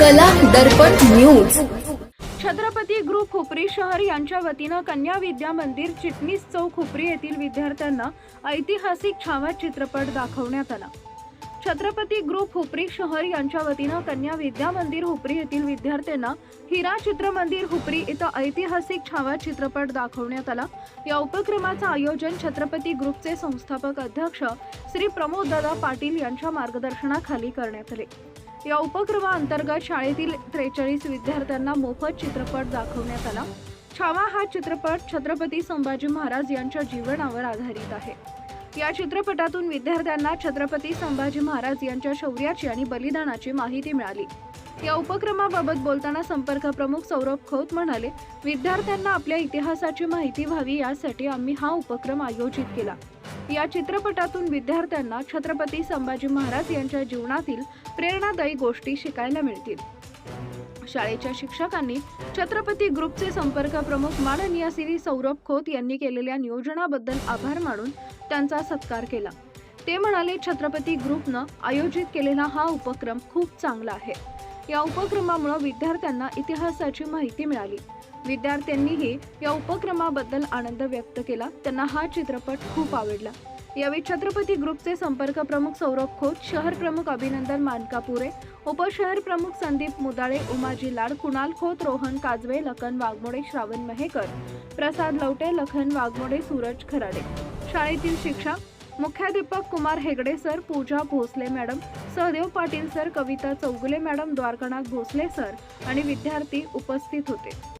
कला Darpan news. Chhatrapati group Hupari शहर यांच्या वतीनं कन्या विद्या मंदिर चिटणीस चौक हुपरी येथील विद्यार्थ्यांना ऐतिहासिक छावा चित्रपट दाखवण्यात आला. छत्रपती ग्रुप हुपरी शहर यांच्या वतीनं कन्या विद्या मंदिर हुपरी येथील विद्यार्थ्यांना हिरा चित्र मंदिर हुपरी इथं ऐतिहासिक छावा चित्रपट दाखवण्यात आला. या उपक्रमाचं आयोजन छत्रपती ग्रुपचे संस्थापक अध्यक्ष श्री प्रमोद दादा पाटील यांच्या मार्गदर्शनाखाली करण्यात आले. या उपक्रमाअंतर्गत शाळेतील त्रेचाळीस विद्यार्थ्यांना मोफत चित्रपट दाखवण्यात आला. छावा हा चित्रपट छत्रपती संभाजी महाराज यांच्या जीवनावर आधारित आहे. या चित्रपटातून विद्यार्थ्यांना छत्रपती संभाजी महाराज यांच्या शौर्याची आणि बलिदानाची माहिती मिळाली. या उपक्रमाबाबत बोलताना संपर्क प्रमुख सौरभ खोत म्हणाले विद्यार्थ्यांना आपल्या इतिहासाची माहिती व्हावी यासाठी आम्ही हा उपक्रम आयोजित केला. या चित्रपटातून विद्यार्थ्यांना छत्रपती संभाजी महाराज यांच्या जीवनातील प्रेरणादायी गोष्टी शिकायला मिळतील. शाळेच्या शिक्षकांनी छत्रपती ग्रुपचे संपर्क प्रमुख माननीय श्री सौरभ खोत यांनी केलेल्या नियोजनाबद्दल आभार मानून त्यांचा सत्कार केला. ते म्हणाले छत्रपती ग्रुपनं आयोजित केलेला हा उपक्रम खूप चांगला आहे. या उपक्रमामुळे विद्यार्थ्यांना इतिहासाची माहिती मिळाली. विद्यार्थ्यांनीही या उपक्रमाबद्दल आनंद व्यक्त केला. त्यांना हा चित्रपट खूप आवडला. यावेळी छत्रपती ग्रुपचे संपर्क प्रमुख सौरभ खोत शहर प्रमुख अभिनंदन मानकापुरे उपशहर प्रमुख संदीप मुदाळे उमाजी लाड कुणाल खोत रोहन काजवे लखन वाघमोडे श्रावण महेकर प्रसाद लवटे लखन वाघमोडे सूरज खराडे. शाळेतील शिक्षक मुख्याध्यापक Kumar Hegde sir Pooja Bhosale madam Sahadev Patil sir Kavita Chougule madam Dwarkanath Bhosale sir आणि विद्यार्थी उपस्थित होते.